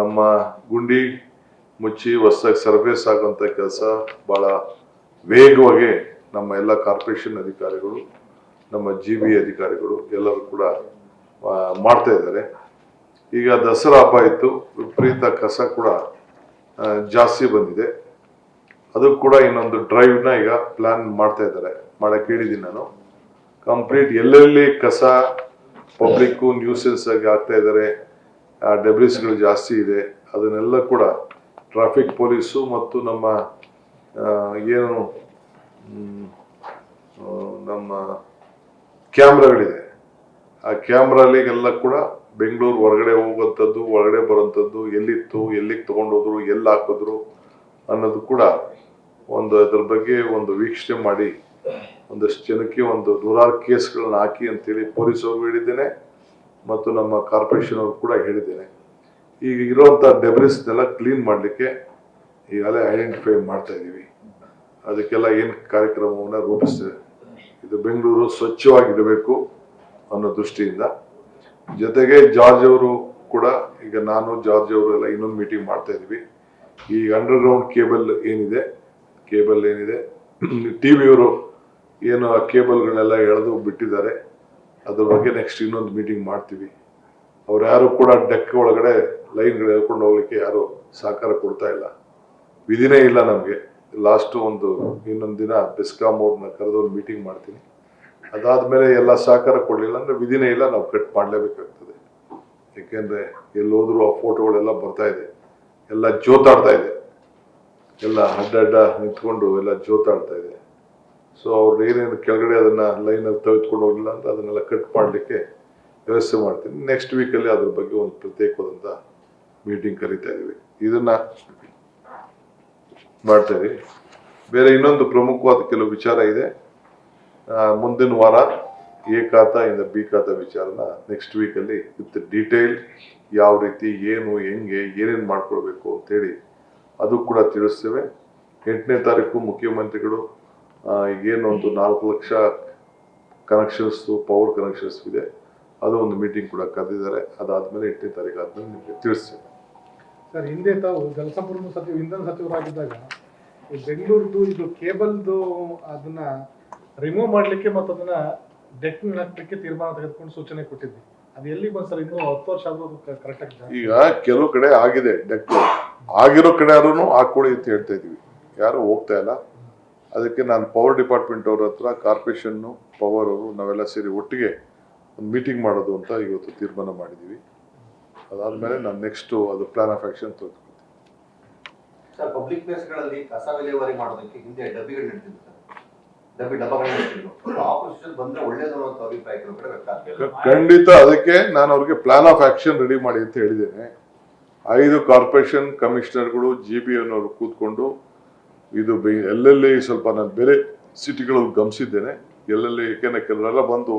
ನಮ್ಮ ಗುಂಡಿ ಮುಚ್ಚಿ ಹೊಸದಾಗಿ ಸರ್ಫೇಸ್ ಆಗುವಂಥ ಕೆಲಸ ಭಾಳ ವೇಗವಾಗಿ ನಮ್ಮ ಎಲ್ಲ ಕಾರ್ಪೊರೇಷನ್ ಅಧಿಕಾರಿಗಳು, ನಮ್ಮ ಜಿ ಬಿ ಅಧಿಕಾರಿಗಳು ಎಲ್ಲರೂ ಕೂಡ ಮಾಡ್ತಾ ಇದ್ದಾರೆ. ಈಗ ದಸರಾ ಹಬ್ಬ ಇತ್ತು, ವಿಪರೀತ ಕಸ ಕೂಡ ಜಾಸ್ತಿ ಬಂದಿದೆ. ಅದು ಕೂಡ ಇನ್ನೊಂದು ಡ್ರೈವ್ನ ಈಗ ಪ್ಲಾನ್ ಮಾಡ್ತಾ ಇದ್ದಾರೆ. ಮಾಡಕ್ಕೆ ಕೇಳಿದ್ದೀನಿ ನಾನು. ಕಂಪ್ಲೀಟ್ ಎಲ್ಲೆಲ್ಲಿ ಕಸ ಪಬ್ಲಿಕ್ಕು ನ್ಯೂಸೆನ್ಸ್ ಆಗಿ ಆಗ್ತಾ ಇದ್ದಾರೆ ಡೆಬ್ರಿಸ್ಗಳು ಜಾಸ್ತಿ ಇದೆ. ಅದನ್ನೆಲ್ಲ ಕೂಡ ಟ್ರಾಫಿಕ್ ಪೊಲೀಸು ಮತ್ತು ನಮ್ಮ ಏನು ನಮ್ಮ ಕ್ಯಾಮ್ರಾಗಳಿದೆ. ಆ ಕ್ಯಾಮ್ರಾಲಿಗೆಲ್ಲ ಕೂಡ ಬೆಂಗಳೂರು ಹೊರಗಡೆ ಹೋಗುವಂಥದ್ದು, ಹೊರಗಡೆ ಬರುವಂಥದ್ದು, ಎಲ್ಲಿತ್ತು, ಎಲ್ಲಿಗೆ ತೊಗೊಂಡೋದ್ರು, ಎಲ್ಲಿ ಹಾಕಿದ್ರು ಅನ್ನೋದು ಕೂಡ ಒಂದು ಅದ್ರ ಬಗ್ಗೆ ಒಂದು ವೀಕ್ಷಣೆ ಮಾಡಿ ಒಂದಷ್ಟು ಜನಕ್ಕೆ ಒಂದು ನೂರಾರು ಕೇಸ್ಗಳನ್ನ ಹಾಕಿ ಅಂತೇಳಿ ಪೊಲೀಸರು ಹೇಳಿದ್ದೇನೆ. ಮತ್ತು ನಮ್ಮ ಕಾರ್ಪೊರೇಷನ್ ಅವ್ರು ಕೂಡ ಹೇಳಿದ್ದೇನೆ. ಈಗ ಇರುವಂಥ ಡೆಬ್ರಿಸ್ನೆಲ್ಲ ಕ್ಲೀನ್ ಮಾಡಲಿಕ್ಕೆ ಈಗಾಗಲೇ ಐಡೆಂಟಿಫೈ ಮಾಡ್ತಾ ಇದ್ದೀವಿ ಅದಕ್ಕೆಲ್ಲ ಏನು ಕಾರ್ಯಕ್ರಮವನ್ನು ರೂಪಿಸ್ತೇವೆ ಇದು ಬೆಂಗಳೂರು ಸ್ವಚ್ಛವಾಗಿಡಬೇಕು ಅನ್ನೋ ದೃಷ್ಟಿಯಿಂದ. ಜೊತೆಗೆ ಜಾರ್ಜ್ ಅವರು ಕೂಡ, ಈಗ ನಾನು, ಜಾರ್ಜ್ ಅವರು ಎಲ್ಲ ಇನ್ನೊಂದು ಮೀಟಿಂಗ್ ಮಾಡ್ತಾ ಇದ್ವಿ. ಈ ಅಂಡರ್ಗ್ರೌಂಡ್ ಕೇಬಲ್ ಏನಿದೆ? ಕೇಬಲ್ ಏನಿದೆ? ಟಿ ವಿಯವರು ಏನು ಆ ಕೇಬಲ್ಗಳನ್ನೆಲ್ಲ ಎಳೆದು ಬಿಟ್ಟಿದ್ದಾರೆ. ಅದ್ರ ಬಗ್ಗೆ ನೆಕ್ಸ್ಟ್ ಇನ್ನೊಂದು ಮೀಟಿಂಗ್ ಮಾಡ್ತೀವಿ. ಅವ್ರು ಯಾರು ಕೂಡ ಡೆಕ್ ಒಳಗಡೆ ಲೈನ್ಗಳು ಹೇಳ್ಕೊಂಡು ಹೋಗ್ಲಿಕ್ಕೆ ಯಾರು ಸಹಕಾರ ಕೊಡ್ತಾ ಇಲ್ಲ. ವಿಧಿನೇ ಇಲ್ಲ ನಮಗೆ. ಲಾಸ್ಟ್ ಒಂದು ಇನ್ನೊಂದು ದಿನ ಬೆಸ್ಕಾಮ್ ಅವ್ರನ್ನ ಕರೆದು ಒಂದು ಮೀಟಿಂಗ್ ಮಾಡ್ತೀನಿ. ಅದಾದ್ಮೇಲೆ ಎಲ್ಲ ಸಹಕಾರ ಕೊಡಲಿಲ್ಲ ಅಂದ್ರೆ ವಿಧಿನೇ ಇಲ್ಲ, ನಾವು ಕಟ್ ಮಾಡಲೇಬೇಕಾಗ್ತದೆ. ಯಾಕೆಂದ್ರೆ ಎಲ್ಲೋದ್ರೂ ಆ ಫೋಟೋಗಳೆಲ್ಲ ಬರ್ತಾ ಇದೆ. ಎಲ್ಲ ಜೋತಾಡ್ತಾ ಇದೆ. ಎಲ್ಲ ಅಡ್ಡ ಅಡ್ಡ ನಿಂತ್ಕೊಂಡು ಎಲ್ಲ ಜೋತಾಡ್ತಾ ಇದೆ. ಸೊ ಅವ್ರು ಏನೇನು ಕೆಳಗಡೆ ಅದನ್ನ ಲೈನಲ್ಲಿ ತೆಗೆದುಕೊಂಡು ಹೋಗಿಲ್ಲ ಅಂತ ಅದನ್ನೆಲ್ಲ ಕಟ್ ಮಾಡಲಿಕ್ಕೆ ವ್ಯವಸ್ಥೆ ಮಾಡ್ತೀನಿ. ನೆಕ್ಸ್ಟ್ ವೀಕಲ್ಲಿ ಅದ್ರ ಬಗ್ಗೆ ಒಂದು ಪ್ರತ್ಯೇಕವಾದಂಥ ಮೀಟಿಂಗ್ ಕರಿತಾ ಇದೀವಿ ಇದನ್ನ ಮಾಡ್ತಾ ಇದೀವಿ ಬೇರೆ ಇನ್ನೊಂದು ಪ್ರಮುಖವಾದ ಕೆಲವು ವಿಚಾರ ಇದೆ. ಮುಂದಿನ ವಾರ ಎ ಖಾತಾ ಇಂದ ಬಿ ಖಾತಾ ವಿಚಾರನ ನೆಕ್ಸ್ಟ್ ವೀಕಲ್ಲಿ ವಿತ್ ಡೀಟೇಲ್ ಯಾವ ರೀತಿ, ಏನು, ಹೆಂಗೆ, ಏನೇನು ಮಾಡ್ಕೊಳ್ಬೇಕು ಅಂತೇಳಿ ಅದು ಕೂಡ ತಿಳಿಸ್ತೇವೆ. ಎಂಟನೇ ತಾರೀಕು ಮುಖ್ಯಮಂತ್ರಿಗಳು ಆ, ಈಗೇನು ಒಂದು ನಾಲ್ಕು ಲಕ್ಷ ಕನೆಕ್ಷನ್ಸ್ ಪವರ್ ಕನೆಕ್ಷನ್ಸ್ ಇದೆ. ಅದು ಒಂದು ಮೀಟಿಂಗ್ ಕೂಡ ಕರೆದಿದ್ದಾರೆ. ಅದಾದ್ಮೇಲೆ ಎಂಟನೇ ತಾರೀಕು ಆದ್ಮೇಲೆ ನಿಮಗೆ ತಿಳಿಸ್ತೇನೆ. ಸರ್ ಹಿಂದೆ ತಾವು ಜಲಸಂಪನ್ಮೂಲ ಸಚಿವ ಇಂಧನ ಸಚಿವರಾಗಿದ್ದಾಗ ಬೆಂಗಳೂರದು ಇದು ಕೇಬಲ್ದು ಅದನ್ನ ರಿಮೂವ್ ಮಾಡಲಿಕ್ಕೆ ಮತ್ತು ಅದನ್ನ ಡೆಕ್ ಹಾಕ್ಲಿಕ್ಕೆ ತೀರ್ಮಾನ ತೆಗೆದುಕೊಂಡು ಸೂಚನೆ ಕೊಟ್ಟಿದ್ವಿ. ಅದು ಎಲ್ಲಿ ಬಂದ್ ಸರ್? ಇನ್ನೂ ಹತ್ತು ವರ್ಷ ಆಗೋದು ಕರೆಕ್ಟ್ ಆಗಿ ಈಗ ಕೆಲವು ಕಡೆ ಆಗಿದೆ ಡೆಕ್ ಆಗಿರೋ ಕಡೆ ಆದ್ರೂ ಹಾಕೊಳ್ಳಿ ಅಂತ ಹೇಳ್ತಾ ಇದೀವಿ ಯಾರು ಹೋಗ್ತಾ ಇಲ್ಲ. ಅದಕ್ಕೆ ನಾನು ಪವರ್ ಡಿಪಾರ್ಟ್ಮೆಂಟ್ ಅವ್ರ ಹತ್ರ ಕಾರ್ಪೊರೇಷನ್ನು ಪವರ್ ಅವರು ನಾವೆಲ್ಲ ಸೇರಿ ಒಟ್ಟಿಗೆ ಒಂದು ಮೀಟಿಂಗ್ ಮಾಡೋದು ಅಂತ ಇವತ್ತು ತೀರ್ಮಾನ ಮಾಡಿದ್ದೀವಿ ಅದಾದ್ಮೇಲೆ ನಾನು ನೆಕ್ಸ್ಟ್ ಅದು ಪ್ಲಾನ್ ಆಫ್ ಆಕ್ಷನ್ ತೋರಿಸ್ತೀನಿ ಸರ್ ಪಬ್ಲಿಕ್ ಪ್ಲೇಸ್ಗಳಲ್ಲಿ ಕಸ ವಿಲೇವಾರಿ ಮಾಡೋದಕ್ಕೆ ಹಿಂದೆ ಡಬ್ಬಿಗಳು ನಡೀತಿತ್ತು ಸರ್. ಡಬ್ಬಿ ಡಬ್ಬಗಳು ನಡೀತಿದ್ರು ಆಪೋಸಿಷನ್ ಬಂದ್ರೆ ಒಳ್ಳೇದು ಅನ್ನೋ ಅಭಿಪ್ರಾಯ ಕೆಲವು ಕಡೆ ವ್ಯಕ್ತ ಆಗ್ತಿದೆ ಖಂಡಿತ ಅದಕ್ಕೆ ನಾನು ಅವ್ರಿಗೆ ಪ್ಲಾನ್ ಆಫ್ ಆಕ್ಷನ್ ರೆಡಿ ಮಾಡಿ ಅಂತ ಹೇಳಿದ್ದೇನೆ. ಐದು ಕಾರ್ಪೊರೇಷನ್ ಕಮಿಷನರ್ಗಳು ಜಿ ಬಿ ಅನ್ನೋರು ಕೂತ್ಕೊಂಡು ಇದು ಎಲ್ಲೆಲ್ಲಿ ಸ್ವಲ್ಪ ನಾನು ಬೇರೆ ಸಿಟಿಗಳಲ್ಲಿ ಗಮನಿಸಿದ್ದೇನೆ ಎಲ್ಲೆಲ್ಲಿ ಏಕೆಂದ್ರೆ ಕೆಲವರೆಲ್ಲ ಬಂದು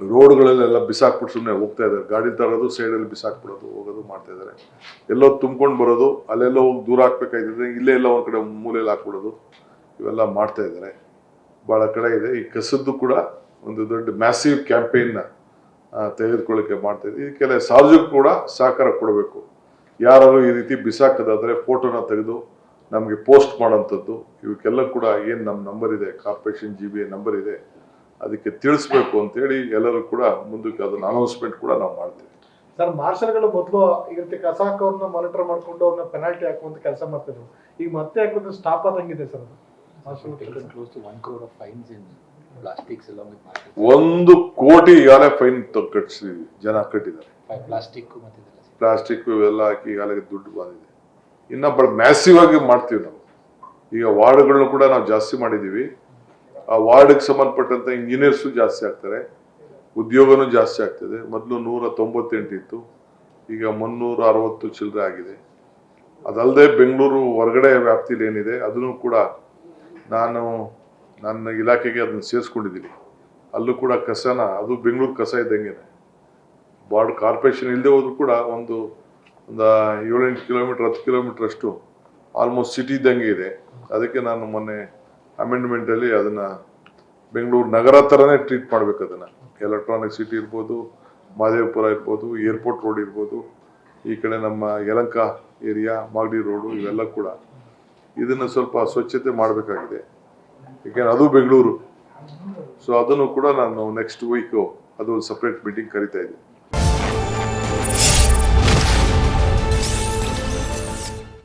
ರೋಡ್ಗಳಲ್ಲೆಲ್ಲ ಬಿಸಾಕ್ಬಿಟ್ಟು ಸುಮ್ಮನೆ ಹೋಗ್ತಾ ಇದ್ದಾರೆ. ಗಾಡಿ ತರೋದು ಸೈಡಲ್ಲಿ ಬಿಸಾಕ್ಬಿಡೋದು, ಹೋಗೋದು, ಮಾಡ್ತಾ ಇದ್ದಾರೆ. ಎಲ್ಲೋ ತುಂಬ್ಕೊಂಡು ಬರೋದು, ಅಲ್ಲೆಲ್ಲೋ ಹೋಗಿ ದೂರ ಹಾಕ್ಬೇಕಾಯ್ತದೆ ಇಲ್ಲೇ ಎಲ್ಲ ಒಂದು ಕಡೆ ಮೂಲೆಯಲ್ಲಿ ಹಾಕ್ಬಿಡೋದು. ಇವೆಲ್ಲ ಮಾಡ್ತಾ ಇದ್ದಾರೆ. ಭಾಳ ಕಡೆ ಇದೆ. ಈ ಕಸದ್ದು ಕೂಡ ಒಂದು ದೊಡ್ಡ ಮ್ಯಾಸಿವ್ ಕ್ಯಾಂಪೇನ್ನ ತೆಗೆದುಕೊಳ್ಳಿಕ್ಕೆ ಮಾಡ್ತಾ ಇದೆ. ಇದಕ್ಕೆಲ್ಲ ಸಾರ್ವಜನಿಕ ಕೂಡ ಸಹಕಾರ ಕೊಡಬೇಕು. ಯಾರಾದರೂ ಈ ರೀತಿ ಬಿಸಾಕೋದಾದರೆ ಫೋಟೋನ ತೆಗೆದು ನಮಗೆ ಪೋಸ್ಟ್ ಮಾಡೋಂಥದ್ದು ಇವಕ್ಕೆಲ್ಲ ಕೂಡ ಏನು ನಮ್ಮ ನಂಬರ್ ಇದೆ ಕಾರ್ಪೊರೇಷನ್ ಜಿ ಬಿ ನಂಬರ್ ಇದೆ ಅದಕ್ಕೆ ತಿಳಿಸ್ಬೇಕು ಅಂತೇಳಿ ಎಲ್ಲರೂ ಕೂಡ ಮುಂದಕ್ಕೆ ಅದನ್ನ ಅನೌನ್ಸ್ಮೆಂಟ್ ಕೂಡ ನಾವು ಮಾಡ್ತೀವಿ. ಸರ್ ಮಾರ್ಷಲ್ಗಳು ಮೊದಲು ಈ ರೀತಿ ಕಸ ಹಾಕೋರ್ನ ಮಾನಿಟರ್ ಮಾಡಿಕೊಂಡು ಅವ್ರನ್ನ ಪೆನಾಲ್ಟಿ ಹಾಕುವಂತ ಕೆಲಸ ಮಾಡ್ತಿದ್ರು. ಈಗ ಮತ್ತೆ ಹಾಕೋದು ಸ್ಟಾಪ್ ಆದಂಗಿದೆ ಸರ್ ಅದು? Marshal taken close to one crore of fines in plastics along with market. ಒಂದು ಕೋಟಿ ಈಗಾಗಲೇ ಫೈನ್ ಕಟ್ಟಿಸಿ ಜನ ಕಟ್ಟಿದ್ದಾರೆ. ಪ್ಲಾಸ್ಟಿಕ್ plastic ಮತ್ತೆ ಇದೆಲ್ಲ ಸೇರಿ. ಪ್ಲಾಸ್ಟಿಕ್ ಇವೆಲ್ಲ ಹಾಕಿ ಈಗಾಗಲೇ ದುಡ್ಡು ಬಂದಿದೆ. ಇನ್ನ ಬಹಳ ಮ್ಯಾಸಿವ್ ಆಗಿ ಮಾಡ್ತೀವಿ ನಾವು. ಈಗ ವಾರ್ಡ್ಗಳನ್ನು ಕೂಡ ನಾವು ಜಾಸ್ತಿ ಮಾಡಿದ್ದೀವಿ ಆ ವಾರ್ಡ್ಗೆ ಸಂಬಂಧಪಟ್ಟಂತ ಇಂಜಿನಿಯರ್ಸು ಜಾಸ್ತಿ ಆಗ್ತಾರೆ. ಉದ್ಯೋಗನೂ ಜಾಸ್ತಿ ಆಗ್ತದೆ. ಮೊದಲು ನೂರ ತೊಂಬತ್ತೆಂಟು ಇತ್ತು. ಈಗ ಮುನ್ನೂರ ಅರವತ್ತು ಚಿಲ್ಲರೆ ಆಗಿದೆ. ಅದಲ್ಲದೆ ಬೆಂಗಳೂರು ಹೊರಗಡೆ ವ್ಯಾಪ್ತಿಲಿ ಏನಿದೆ, ಅದನ್ನು ಕೂಡ ನಾನು ನನ್ನ ಇಲಾಖೆಗೆ ಅದನ್ನು ಸೇರಿಸ್ಕೊಂಡಿದ್ದೀನಿ. ಅಲ್ಲೂ ಕೂಡ ಕಸನ, ಅದು ಬೆಂಗಳೂರು ಕಸ ಇದ್ದಂಗೆ ಬಾರ್ಡ್ ಕಾರ್ಪೊರೇಷನ್ ಇಲ್ಲದೆ ಹೋದ್ರೂ ಕೂಡ ಒಂದು ಒಂದು ಏಳೆಂಟು ಕಿಲೋಮೀಟರ್, ಹತ್ತು ಕಿಲೋಮೀಟರ್ ಅಷ್ಟು ಆಲ್ಮೋಸ್ಟ್ ಸಿಟಿ ಇದ್ದಂಗೆ ಇದೆ. ಅದಕ್ಕೆ ನಾನು ಮೊನ್ನೆ ಅಮೆಂಡ್ಮೆಂಟ್ ಅಲ್ಲಿ ಅದನ್ನ ಬೆಂಗಳೂರು ನಗರ ಥರನೇ ಟ್ರೀಟ್ ಮಾಡ್ಬೇಕು ಅದನ್ನ. ಎಲೆಕ್ಟ್ರಾನಿಕ್ ಸಿಟಿ ಇರ್ಬೋದು, ಮಾದೇವಪುರ ಇರ್ಬೋದು ಏರ್ಪೋರ್ಟ್ ರೋಡ್ ಇರ್ಬೋದು, ಈ ಕಡೆ ನಮ್ಮ ಯಲಂಕ ಏರಿಯಾ ಮಾಗಡಿ ರೋಡು ಇವೆಲ್ಲ ಕೂಡ ಇದನ್ನು ಸ್ವಲ್ಪ ಸ್ವಚ್ಛತೆ ಮಾಡಬೇಕಾಗಿದೆ. ಯಾಕೆಂದ್ರೆ ಅದು ಬೆಂಗಳೂರು. ಸೊ ಅದನ್ನು ಕೂಡ ನಾನು ನೆಕ್ಸ್ಟ್ ವೀಕು ಅದು ಸಪ್ರೇಟ್ ಮೀಟಿಂಗ್ ಕರಿತಾ ಇದ್ದೀನಿ.